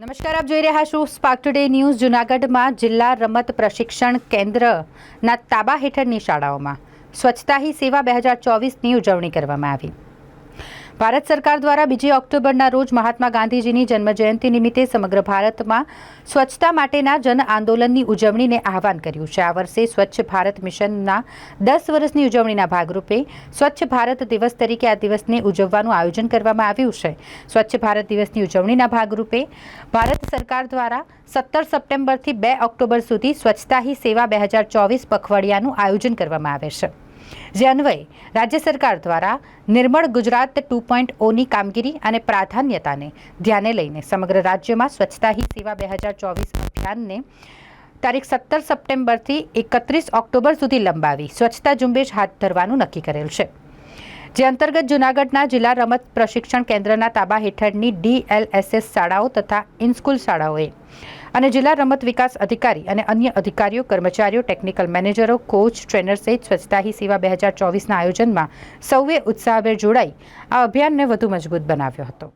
નમસ્કાર, આપ જોઈ રહ્યા છો સ્પાર્ક ટુડે ન્યૂઝ જૂનાગઢમાં જિલ્લા રમત પ્રશિક્ષણ કેન્દ્રના તાબા હેઠળની શાળાઓમાં સ્વચ્છતા હી સેવા બે હજાર ચોવીસની ઉજવણી કરવામાં આવી. ભારત સરકાર દ્વારા બીજી ઓક્ટોબરના રોજ મહાત્મા ગાંધીજીની જન્મજયંતિ નિમિત્તે સમગ્ર ભારતમાં સ્વચ્છતા માટેના જન આંદોલનની ઉજવણીને આહવાન કર્યું છે. આ વર્ષે સ્વચ્છ ભારત મિશનના દસ વર્ષની ઉજવણીના ભાગરૂપે સ્વચ્છ ભારત દિવસ તરીકે આ દિવસને ઉજવવાનું આયોજન કરવામાં આવ્યું છે. સ્વચ્છ ભારત દિવસની ઉજવણીના ભાગરૂપે ભારત સરકાર દ્વારા સત્તર સપ્ટેમ્બરથી બે ઓક્ટોબર સુધી સ્વચ્છતા હી સેવા બે હજાર ચોવીસ પખવાડિયાનું આયોજન કરવામાં આવે છે. જે અન્વયે રાજ્ય સરકાર દ્વારા નિર્મળ ગુજરાત ટુ પોઈન્ટ ઓની કામગીરી અને પ્રાધાન્યતાને ધ્યાને લઈને સમગ્ર રાજ્યમાં સ્વચ્છતા હી સેવા બે હજાર ચોવીસ અભિયાનને તારીખ સત્તર સપ્ટેમ્બરથી એકત્રીસ ઓક્ટોબર સુધી લંબાવી સ્વચ્છતા ઝુંબેશ હાથ ધરવાનું નક્કી કરેલ છે. જે અંતર્ગત જૂનાગઢના જિલ્લા રમત પ્રશિક્ષણ કેન્દ્રના તાબા હેઠળની ડીએલએસએસ શાળાઓ તથા ઇનસ્કૂલ શાળાઓએ અને જિલ્લા રમત વિકાસ અધિકારી અને અન્ય અધિકારીઓ, કર્મચારીઓ, ટેકનિકલ મેનેજરો, કોચ, ટ્રેનર સહિત સ્વચ્છતા હી સેવા બે હજાર ચોવીસના આયોજનમાં સૌએ ઉત્સાહભેર જોડાઈ આ અભિયાનને વધુ મજબૂત બનાવ્યો હતો.